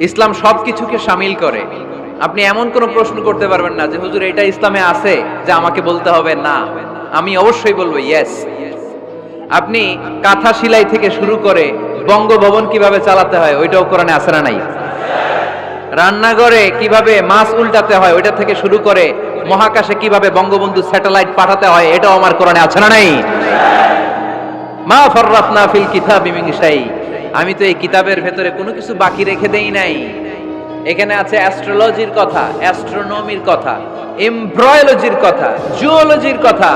ইসলাম সব কিছুকে সামিল করে। আপনি এমন কোনো প্রশ্ন করতে পারবেন না যে, হুজুর, এটা ইসলামে আছে যে আমাকে বলতে হবে? না। আমি অবশ্যই বলব, ইয়েস। আপনি কাঁথা সিলাই থেকে শুরু করে বঙ্গভবন কীভাবে চালাতে হয়, ওইটাও কোরআনে আছে না নাই? রান্নাঘরে কীভাবে মাছ উল্টাতে হয়, ওইটা থেকে শুরু করে মহাকাশে কীভাবে বঙ্গবন্ধু স্যাটেলাইট পাঠাতে হয়, এটাও আমার কোরআনে আছে না নাই? মা ফররাতনা ফিল কিতাবি মিন শাই। আমি তো এই কিতাবের ভেতরে কোনো কিছু বাকি রেখে দেই নাই। এখানে আছে অ্যাস্ট্রোলজির কথা অ্যাস্ট্রোনমির কথা এমব্রয়োলজির কথা জুওলজির কথা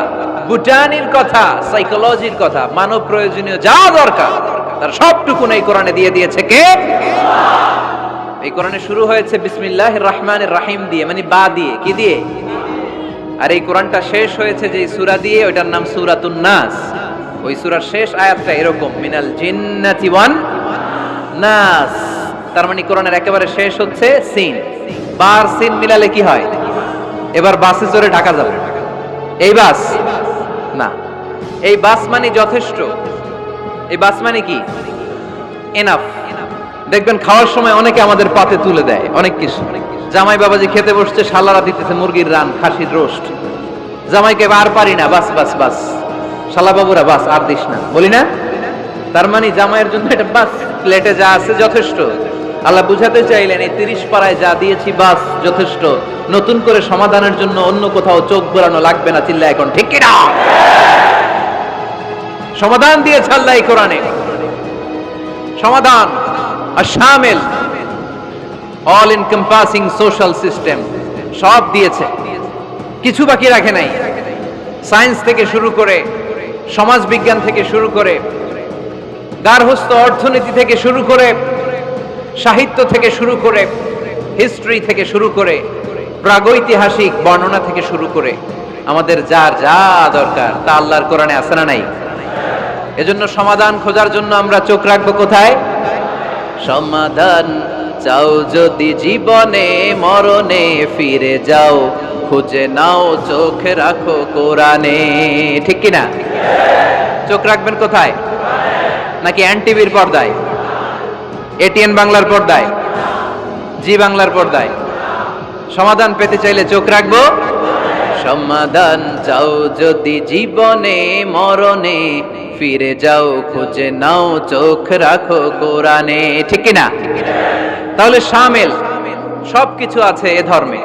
বুটানির কথা সাইকোলজির কথা, মানব প্রয়োজনীয় যা দরকার, তার সবটুকু এই কোরআনে দিয়ে দিয়েছে কে? এই কোরআনে শুরু হয়েছে বিসমিল্লাহ রহমান রাহিম দিয়ে মানে বা দিয়ে, কি দিয়ে? আর এই কোরআনটা শেষ হয়েছে যে সুরা দিয়ে, ওইটার নাম সূরাতুন নাস। ওই সূরার শেষ আয়াতটা এরকম, মিনাল জিন্নাতি ওয়ান নাস। তার মানে কোরআনের একেবারে শেষ হচ্ছে সিন। বার সিন মিলালে কি হয়? এবার বাসে চড়ে ঢাকা যাবে। এই বাস? না। এই বাস মানে যথেষ্ট। এই বাস মানে কি? এনাফ। দেখবেন খাওয়ার সময় অনেকে আমাদের পাতে তুলে দেয়, অনেক কিছু। জামাই বাবাজি খেতে বসছে, শালারা দিতেছে মুরগির রান, খাসির রোস্ট। জামাইকে আর পারি না, বাস বাস বাস। শালা বাবুরা, বাস, আর দিস না। বলি না? তার মানে জামাইয়ের জন্য এটা বাস প্লেটে যা আছে যথেষ্ট। আল্লাহ বুঝাতে চাইলেন, এই তিরিশ পাড়ায় যা দিয়েছি বাস যথেষ্ট। নতুন করে সমাধানের জন্য অন্য কোথাও চোখ বোলানো লাগবে না চিল্লা এখন, ঠিক কিনা? সমাধান দিয়েছে আল্লাহ এই কোরআনে। সমাধান আর শামিল অল ইনকম্পাসিং সোশ্যাল সিস্টেম সব দিয়েছে। কিছু বাকি রাখে নাই। সায়েন্স থেকে শুরু করে সমাজ বিজ্ঞান থেকে শুরু করে গার্হস্থ অর্থনীতি থেকে শুরু করে, সাহিত্য থেকে শুরু করে হিস্ট্রি থেকে শুরু করে, প্রাগৈতিহাসিক বর্ণনা থেকে শুরু করে, আমাদের যার যা দরকার, তা আল্লাহর কোরআনে আছে না নাই? এজন্য সমাধান খোঁজার জন্য আমরা চোখ রাখব কোথায়? সমাধান চাও যদি জীবনে, মরণে ফিরে যাও খুঁজে নাও, চোখ রাখো কোরআনে। ঠিক কি না চোখ রাখবেন কোথায়? নাকি এন টিভির পর্দায়? এটিএন বাংলার পর্দায়? জি বাংলার পর্দায়। সমাধান পেতে চাইলে চোখ রাখব? সমাধান চাও যদি জীবনে, মরণে। ফিরে যাও, খুঁজে নাও, চোখ রাখো কোরআনে। ঠিক কি না তাহলে শামেল সবকিছু আছে এ ধর্মে।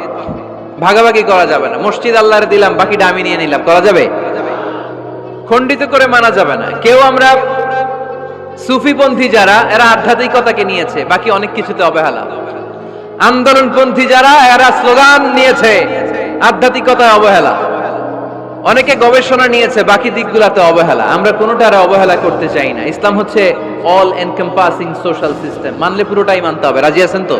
ভাগাভাগি করা যাবে না। মসজিদ আল্লাহরে দিলাম, বাকিটা আমি নিয়ে নিলাম। করা যাবে? খণ্ডিত করে মানা যাবে না। কেউ আমরা সুফিপন্থী যারা, এরা আধ্যাত্মিকতাকে নিয়েছে, বাকি অনেক কিছুতে অবহেলা। আন্দোলনপন্থী যারা, এরা স্লোগান নিয়েছে, আধ্যাত্মিকতায় অবহেলা। অনেকে গবেষণা নিয়েছে, বাকি দিকগুলাতে অবহেলা। আমরা কোনোটারে অবহেলা করতে চাই না। ইসলাম হচ্ছে অল এনকম্পাসিং সোশ্যাল সিস্টেম মানলে পুরোটাই মানতে হবে। রাজি আছেন তো?